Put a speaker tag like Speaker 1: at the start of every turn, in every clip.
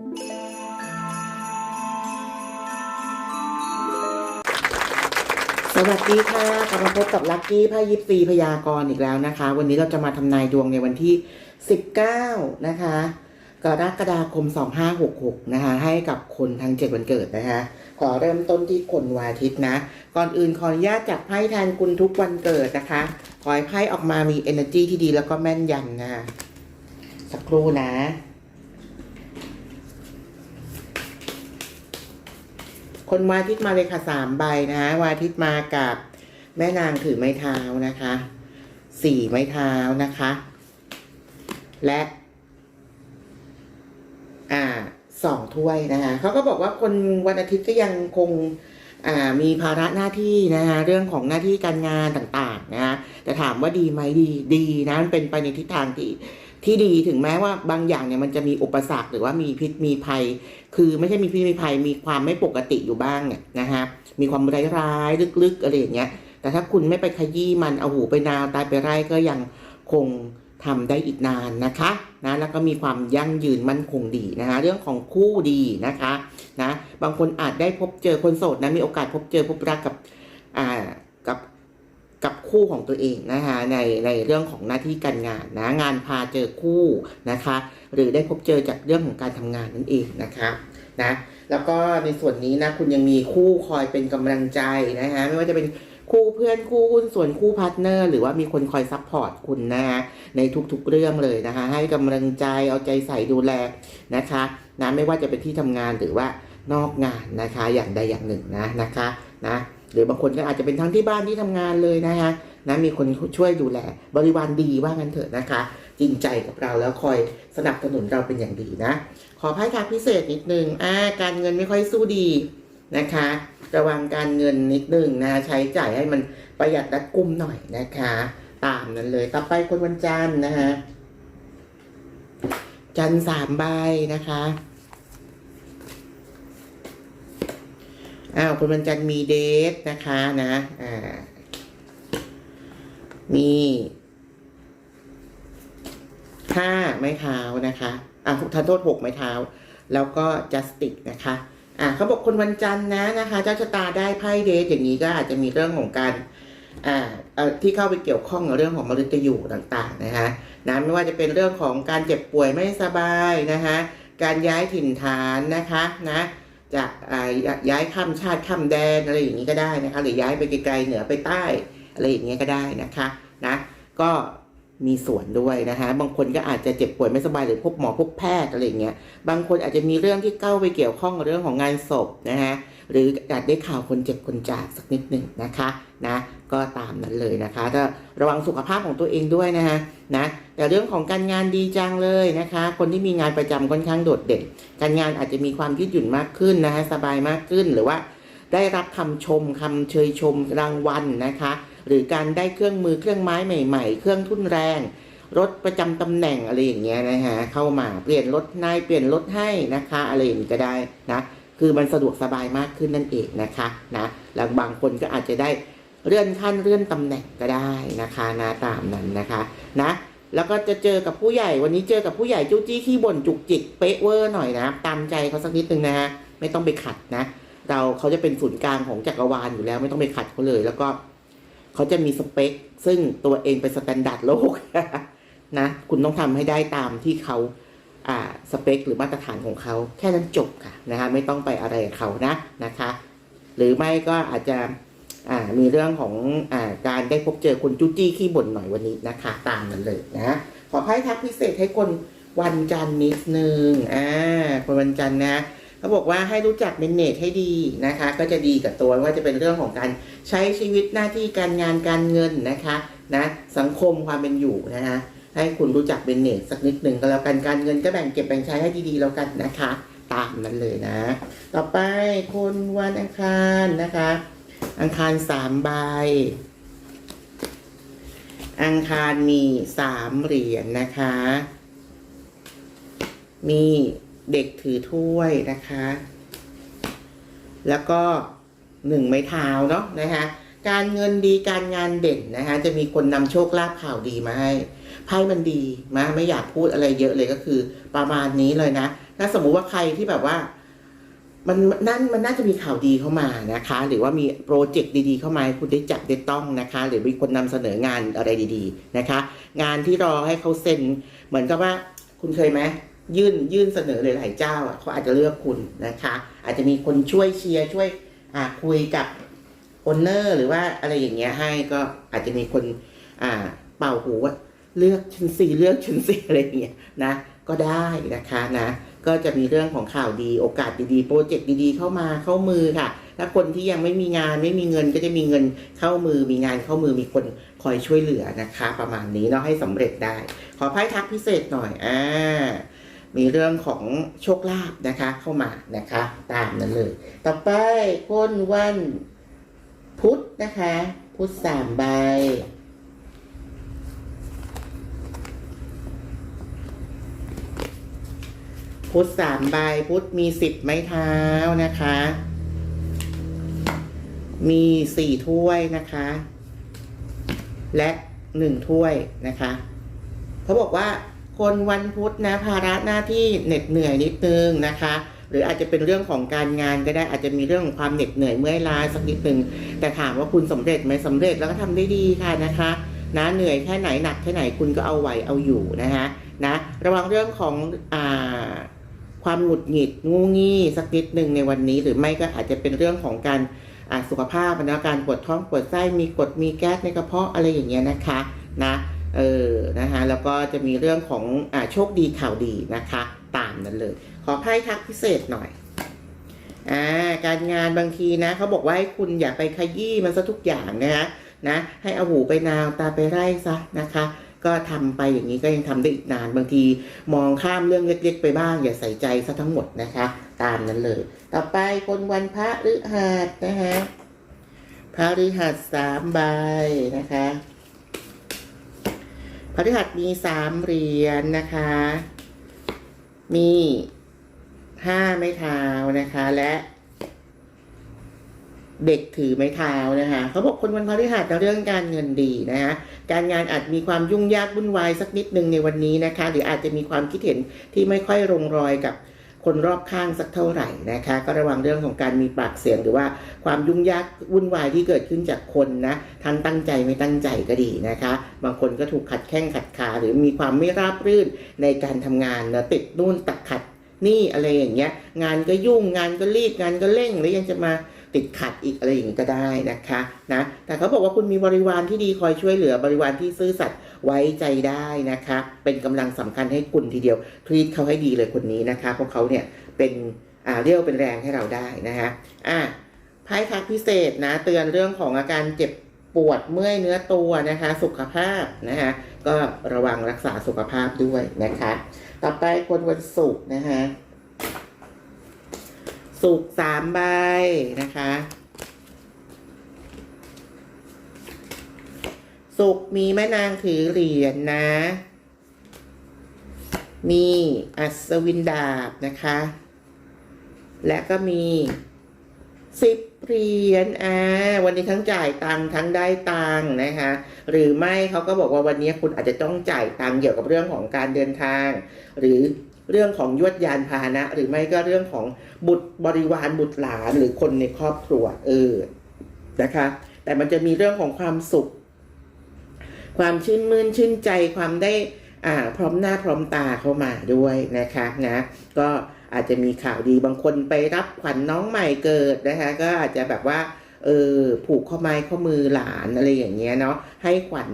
Speaker 1: สวัสดีค่ะกลับมาพบกับลัคกี้ไพ่ยิปซีพยากรณ์อีกแล้วนะคะ วันนี้เราจะมาทำนายดวงในวันที่ 19 นะคะกรกฎาคม 2566 นะคะ ให้กับคนทั้ง 7 วันเกิดนะคะ ขอเริ่มต้นที่คนวอาทิตย์นะ ก่อนอื่นขออนุญาตจับไพ่แทนคุณทุกวันเกิดนะคะ ขอให้ไพ่ออกมามี energy ที่ดีแล้วก็แม่นยำนะคะสักครู่นะ คนวันอาทิตย์มาเลยค่ะสามใบนะวันอาทิตย์มากับแม่นางถือไม้เท้านะคะสี่ไม้เท้านะคะ และอ่าสองถ้วยนะคะเขาก็บอกว่าคนวันอาทิตย์ก็ยังคงอ่ามีภาระหน้าที่นะคะเรื่องของหน้าที่การงานต่างๆนะแต่ถามว่าดีไหมดีดีนะมันเป็นไปในทิศทางที่ ที่ดีถึงแม้ว่าบางอย่างเนี่ยมันจะมีอุปสรรคหรือว่ามีพิษมีภัย คือไม่ใช่มีพิษมีภัยมีความไม่ปกติอยู่บ้างเนี่ยนะฮะมีความร้ายๆลึกๆอะไรอย่างเงี้ยแต่ถ้าคุณไม่ไปขยี้มันเอาหูไปนาวตายไปไร่ก็ยังคงทำได้อีกนานนะคะนะแล้วก็มีความยั่งยืนมั่นคงดีนะคะเรื่องของคู่ดีนะคะนะบางคนอาจได้พบเจอคนโสดนะมีโอกาสพบเจอพบรักกับอ่า กับคู่ของตัวเองนะคะในในเรื่องของหน้าที่การงานนะงานพาเจอคู่นะคะ หรือได้พบเจอจากเรื่องของการทำงานนั่นเองนะคะนะแล้วก็ในส่วนนี้นะคุณยังมีคู่คอยเป็นกำลังใจนะคะไม่ว่าจะเป็นคู่เพื่อนคู่หุ้นส่วนคู่พาร์ทเนอร์ หรือว่ามีคนคอยซัพพอร์ตคุณนะคะในทุกๆเรื่องเลยนะคะ ให้กำลังใจเอาใจใส่ดูแลนะคะนะไม่ว่าจะเป็นที่ทำงานหรือว่านอกงานนะคะอย่างใดอย่างหนึ่งนะนะคะนะ หรือบางคนก็อาจจะเป็นทั้งที่บ้านที่ทำงานเลยนะคะนะมีคนช่วยดูแลบริวารดีว่างั้นเถอะนะคะ จริงใจกับเราแล้วคอยสนับสนุนเราเป็นอย่างดีนะ ขอไพ่ทางพิเศษนิดนึงอ่าการเงินไม่ค่อยสู้ดีนะคะ ระวังการเงินนิดนึงนะใช้จ่ายให้มันประหยัดรัดกุมหน่อยนะคะ ตามนั้นเลยต่อไปคนวันจันทร์นะคะจันทร์สามใบนะคะ อ้าวคนวันจันทร์มีเดทนะคะนะอ่ามีห้าไม้เท้านะคะอะทานโทษหกไม้เท้า แล้วก็จัสติกนะคะอะเขาบอกคนวันจันทร์นะนะคะ เจ้าชะตาได้ไพ่เดทอย่างนี้ก็อาจจะมีเรื่องของการอ่าเอ่อที่เข้าไปเกี่ยวข้องกับเรื่องของมฤตยูต่างๆนะคะนะไม่ว่าจะเป็นเรื่องของการเจ็บป่วยไม่สบายนะคะการย้ายถิ่นฐานนะคะนะ จากย้ายข้ามชาติข้ามแดนอะไรอย่างนี้ก็ได้นะคะ หรือย้ายไปไกลๆเหนือไปใต้อะไรอย่างเงี้ยก็ได้นะคะนะก็มีส่วนด้วยนะคะบางคนก็อาจจะเจ็บป่วยไม่สบายหรือพบหมอพบแพทย์อะไรอย่างเงี้ยบางคนอาจจะมีเรื่องที่เข้าไปเกี่ยวข้องกับเรื่องของงานศพนะคะ หรืออาจได้ข่าวคนเจ็บคนจากสักนิดหนึ่งนะคะนะก็ตามนั้นเลยนะคะถ้าระวังสุขภาพของตัวเองด้วยนะคะนะแต่เรื่องของการงานดีจังเลยนะคะ คนที่มีงานประจำค่อนข้างโดดเด่น การงานอาจจะมีความยืดหยุ่นมากขึ้นนะคะสบายมากขึ้นหรือว่า ได้รับคำชมคำเชยชมรางวัลนะคะ หรือการได้เครื่องมือเครื่องไม้ใหม่ ๆ เครื่องทุ่นแรงรถประจำตำแหน่งอะไรอย่างเงี้ยนะฮะเข้ามาเปลี่ยนรถนายเปลี่ยนรถให้นะคะ อะไรอย่างนี้ก็ได้นะ คือมันสะดวกสบายมากขึ้นนั่นเองนะคะนะแล้วบางคนก็อาจจะได้เลื่อนขั้นเลื่อนตำแหน่งก็ได้นะคะนะตามนั้นนะคะนะแล้วก็จะเจอกับผู้ใหญ่วันนี้เจอกับผู้ใหญ่จู้จี้ขี้บ่นจุกจิกเป๊ะเวอร์หน่อยนะตามใจเขาสักนิดนึงนะฮะไม่ต้องไปขัดนะ เราเขาจะเป็นศูนย์กลางของจักรวาลอยู่แล้วไม่ต้องไปขัดเขาเลย แล้วก็เขาจะมีสเปค ซึ่งตัวเองเป็นสแตนดาร์ดโลกนะคุณต้องทำให้ได้ตามที่เขา สเปคหรือมาตรฐานของเขาแค่นั้นจบค่ะนะคะไม่ต้องไปอะไรกับเขานะนะคะ หรือไม่ก็อาจจะอ่ามีเรื่องของอ่าการได้พบเจอคนจุ้จี้ขี้บ่นหน่อยวันนี้นะคะ ตามนั้นเลยนะขอไพ่ทักพิเศษให้คนวันจันทร์นิดนึงอ่าคนวันจันทร์นะเขาบอกว่าให้รู้จักเมนเนจให้ดีนะคะ ก็จะดีกับตัวว่าจะเป็นเรื่องของการใช้ชีวิตหน้าที่การงานการเงินนะคะนะสังคมความเป็นอยู่นะคะ ให้คุณรู้จักเมนเนจสักนิดหนึ่งก็แล้วกันการเงินก็แบ่งเก็บแบ่งใช้ให้ดีๆแล้วกันนะคะ ตามนั้นเลยนะ ต่อไปคนวันอังคารนะคะ อังคารสามใบ อังคารมีสามเหรียญนะคะ มีเด็กถือถ้วยนะคะ แล้วก็หนึ่งไม้เท้าเนาะนะคะ การเงินดีการงานเด่นนะคะจะมีคนนำโชคลาภข่าวดีมาให้ไพ่มันดีมาไม่อยากพูดอะไรเยอะเลยก็คือ ประมาณนี้เลยนะถ้าสมมุติว่าใครที่แบบว่า มันนั่นมันน่าจะมีข่าวดีเข้ามานะคะ หรือว่ามีโปรเจกต์ดีๆเข้ามาคุณได้จับได้ต้องนะคะ หรือมีคนนำเสนองานอะไรดีๆนะคะ งานที่รอให้เขาเซ็น เหมือนกับว่าคุณเคยไหมยื่นยื่นเสนอหลายๆเจ้าอะเขาอาจจะเลือกคุณนะคะ อาจจะมีคนช่วยเชียร์ช่วยคุยกับ อนเนอร์หรือว่าอะไรอย่างเงี้ยให้ก็อาจจะมีคนอ่าเป่าหูว่าเลือกฉันสี่เลือกฉันสี่อะไรอย่างเงี้ยนะก็ได้นะคะนะก็จะมีเรื่องของข่าวดีโอกาสดีๆโปรเจกต์ดีๆเข้ามาเข้ามือค่ะ ถ้าคนที่ยังไม่มีงานไม่มีเงินก็จะมีเงินเข้ามือมีงานเข้ามือมีคนคอยช่วยเหลือนะคะ ประมาณนี้เนาะให้สำเร็จได้ ขอไพ่ทักพิเศษหน่อยอ่ามีเรื่องของโชคลาภนะคะเข้ามานะคะ ตามนั้นเลย ต่อไปคนวัน พุธนะคะ พุธสามใบ พุธสามใบ พุธมีสิบไม้เท้านะคะ มีสี่ถ้วยนะคะ และหนึ่งถ้วยนะคะ เขาบอกว่า คนวันพุธนะภาระหน้าที่เหน็ดเหนื่อยนิดนึงนะคะ หรืออาจจะเป็นเรื่องของการงานก็ได้อาจจะมีเรื่องของความเหน็ดเหนื่อยเมื่อยล้าสักนิดหนึ่งแต่ถามว่าคุณสำเร็จไหมสำเร็จแล้วก็ทำได้ดีค่ะนะคะนะเหนื่อยแค่ไหนหนักแค่ไหนคุณก็เอาไหวเอาอยู่นะคะนะระวังเรื่องของอ่าความหงุดหงิดงูงี้ สักนิดหนึ่งในวันนี้ หรือไม่ก็อาจจะเป็นเรื่องของการสุขภาพนะการปวดท้องปวดไส้มีกรดมีแก๊สในกระเพาะอะไรอย่างเงี้ยนะคะนะ เออนะคะแล้วก็จะมีเรื่องของอ่าโชคดีข่าวดีนะคะ ตามนั้นเลย ขอไพ่ทักพิเศษหน่อยอ่าการงานบางทีนะเขาบอกว่าให้คุณอย่าไปขยี้มันซะทุกอย่างนะคะนะให้เอาหูไปนาวตาไปไร่ซะนะคะ ก็ทำไปอย่างนี้ก็ยังทำได้อีกนานบางที มองข้ามเรื่องเล็กๆ ไปบ้าง อย่าใส่ใจซะทั้งหมดนะคะ ตามนั้นเลย ต่อไปคนวันพระฤหัสนะคะพระฤหัสสามใบนะคะ พฤหัสมีสามเหรียญนะคะ มีห้าไม้เท้านะคะ และ เด็กถือไม้เท้านะคะเขาบอกคนวันพฤหัสเรื่องการเงินดีนะคะการงานอาจมีความยุ่งยากวุ่นวายสักนิดหนึ่งในวันนี้นะคะ หรืออาจจะมีความคิดเห็นที่ไม่ค่อยลงรอยกับ คนรอบข้างสักเท่าไหร่นะคะ ก็ระวังเรื่องของการมีปากเสียงหรือว่าความยุ่งยากวุ่นวายที่เกิดขึ้นจากคนนะทั้งตั้งใจไม่ตั้งใจก็ดีนะคะ บางคนก็ถูกขัดแข้งขัดขาหรือมีความไม่ราบรื่นในการทำงานนะติดนู่นตักขัดนี่อะไรอย่างเงี้ย งานก็ยุ่งงานก็รีบงานก็เร่งแล้วยังจะมาติดขัดอีกอะไรอย่างนี้ก็ได้นะคะนะแต่เขาบอกว่าคุณมีบริวารที่ดีคอยช่วยเหลือบริวารที่ซื่อสัตย์ ไว้ใจได้นะคะ เป็นกำลังสำคัญให้คุณทีเดียวทรีตเขาให้ดีเลยคนนี้นะคะ เพราะเขาเนี่ยเป็นอ่าเรียกว่าเป็นแรงให้เราได้นะคะอะไพ่ทักพิเศษนะเตือนเรื่องของอาการเจ็บปวดเมื่อยเนื้อตัวนะคะ สุขภาพนะคะก็ระวังรักษาสุขภาพด้วยนะคะ ต่อไปคนวันศุกร์นะคะสุกร์สามใบนะคะ สุกมีแม่นางถือเหรียญนะ มีอัศวินดาบนะคะ และก็มีสิบเหรียญอ่าวันนี้ทั้งจ่ายตังค์ทั้งได้ตังค์นะคะ หรือไม่เขาก็บอกว่าวันนี้คุณอาจจะต้องจ่ายตังค์เกี่ยวกับเรื่องของการเดินทาง หรือเรื่องของยวดยานพาหนะ หรือไม่ก็เรื่องของบุตรบริวารบุตรหลานหรือคนในครอบครัวเออนะคะ แต่มันจะมีเรื่องของความสุข ความชื่นมื่นชื่นใจความได้อ่าพร้อมหน้าพร้อมตาเข้ามาด้วยนะคะนะก็อาจจะมีข่าวดีบางคนไปรับขวัญน้องใหม่เกิดนะคะก็อาจจะแบบว่าเออผูกข้อไม้ข้อมือหลานอะไรอย่างเงี้ยเนาะให้ขวัญ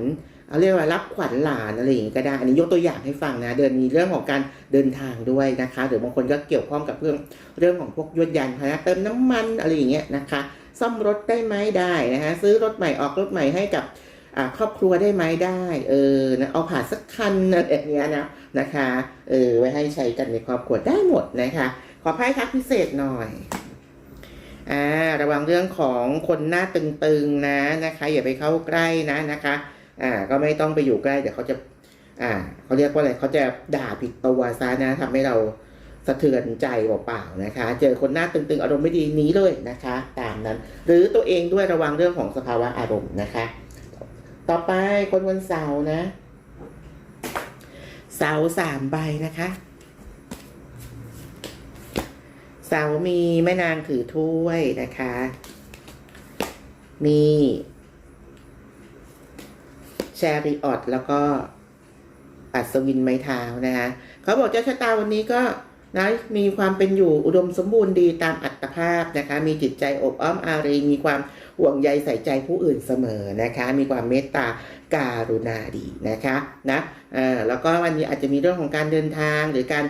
Speaker 1: เอาเรียกว่ารับขวัญหลานอะไรอย่างงี้ก็ได้ อันนี้ยกตัวอย่างให้ฟังนะ เดือนมีเรื่องของการเดินทางด้วยนะคะ หรือบางคนก็เกี่ยวข้องกับเรื่องเรื่องของพวกยวดยานพนะเติมน้ำมันอะไรอย่างเงี้ยนะคะ ซ่อมรถได้ไหมได้นะคะซื้อรถใหม่ออกรถใหม่ให้กับ ครอบครัวได้ไหมได้เออนะเอาผ่าสักคันอะไรอย่างเงี้ยนะนะคะเออไว้ให้ใช้กันในครอบครัวได้หมดนะคะ ขอไพ่ทักพิเศษหน่อยอ่าระวังเรื่องของคนหน้าตึงๆนะนะคะ อย่าไปเข้าใกล้นะนะคะอ่าก็ไม่ต้องไปอยู่ใกล้เดี๋ยวเขาจะอ่าเขาเรียกว่าอะไรเขาจะด่าผิดตัวซะนะทำให้เราสะเทือนใจเปล่าๆนะคะ เจอคนหน้าตึงๆ อารมณ์ไม่ดีหนี้เลยนะคะ ตามนั้น หรือตัวเองด้วยระวังเรื่องของสภาวะอารมณ์นะคะ ต่อไปคนวันเสาร์นะ เสาร์สามใบนะคะ เสามีแม่นางถือถ้วยนะคะ มีแชริออตแล้วก็อัศวินไม้เท้านะคะเขาบอกเจ้าชะตาวันนี้ก็ นะมีความเป็นอยู่อุดมสมบูรณ์ดีตามอัตภาพนะคะ มีจิตใจอบอ้อมอารี มีความห่วงใยใส่ใจผู้อื่นเสมอนะคะ มีความเมตตาการุณาดีนะคะนะอ่อแล้วก็วันนี้อาจจะมีเรื่องของการเดินทางหรือการ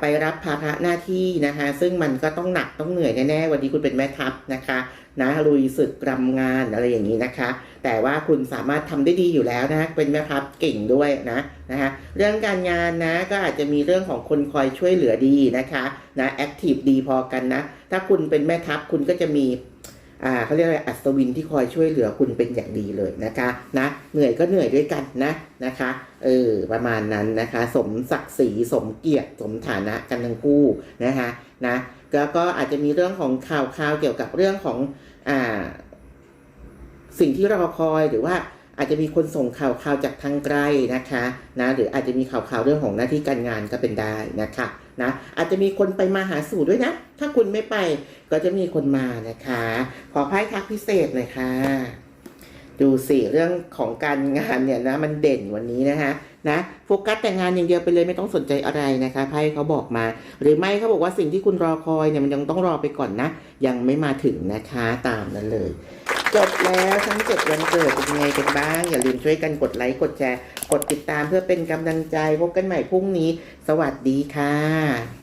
Speaker 1: ไปรับภาระหน้าที่นะคะ ซึ่งมันก็ต้องหนักต้องเหนื่อยแน่ๆวันนี้คุณเป็นแม่ทัพนะคะนะลุยศึกรำงานอะไรอย่างนี้นะคะ แต่ว่าคุณสามารถทำได้ดีอยู่แล้วนะเป็นแม่พับเก่งด้วยนะนะคะเรื่องการงานนะก็อาจจะมีเรื่องของคนคอยช่วยเหลือดีนะคะนะแอคทีฟดีพอกันนะ ถ้าคุณเป็นแม่ทัพคุณก็จะมี อ่าเขาเรียกอะไรอัศวินที่คอยช่วยเหลือคุณเป็นอย่างดีเลยนะคะนะเหนื่อยก็เหนื่อยด้วยกันนะนะคะเออประมาณนั้นนะคะ สมศักดิ์ศรีสมเกียรติสมฐานะกันทั้งคู่นะคะนะแล้วก็อาจจะมีเรื่องของข่าวข่าวเกี่ยวกับเรื่องของอ่าสิ่งที่รอคอยหรือว่าอาจจะมีคนส่งข่าวข่าวจากทางไกลนะคะนะหรืออาจจะมีข่าวข่าวเรื่องของหน้าที่การงานก็เป็นได้นะคะ นะอาจจะมีคนไปมาหาสู่ด้วยนะ ถ้าคุณไม่ไปก็จะมีคนมานะคะ ขอไพ่ทักพิเศษหน่อยค่ะ ดูสิเรื่องของการงานเนี่ยนะมันเด่นวันนี้นะคะนะโฟกัสแต่งานอย่างเดียวไปเลยไม่ต้องสนใจอะไรนะคะไพ่เขาบอกมา หรือไม่เขาบอกว่าสิ่งที่คุณรอคอยเนี่ยมันยังต้องรอไปก่อนนะ ยังไม่มาถึงนะคะตามนั้นเลย จบแล้วทั้งเจ็ดวันเกิดเป็นยังไงกันบ้าง อย่าลืมช่วยกันกดไลค์กดแชร์ กดติดตามเพื่อเป็นกำลังใจพบกันใหม่พรุ่งนี้ สวัสดีค่ะ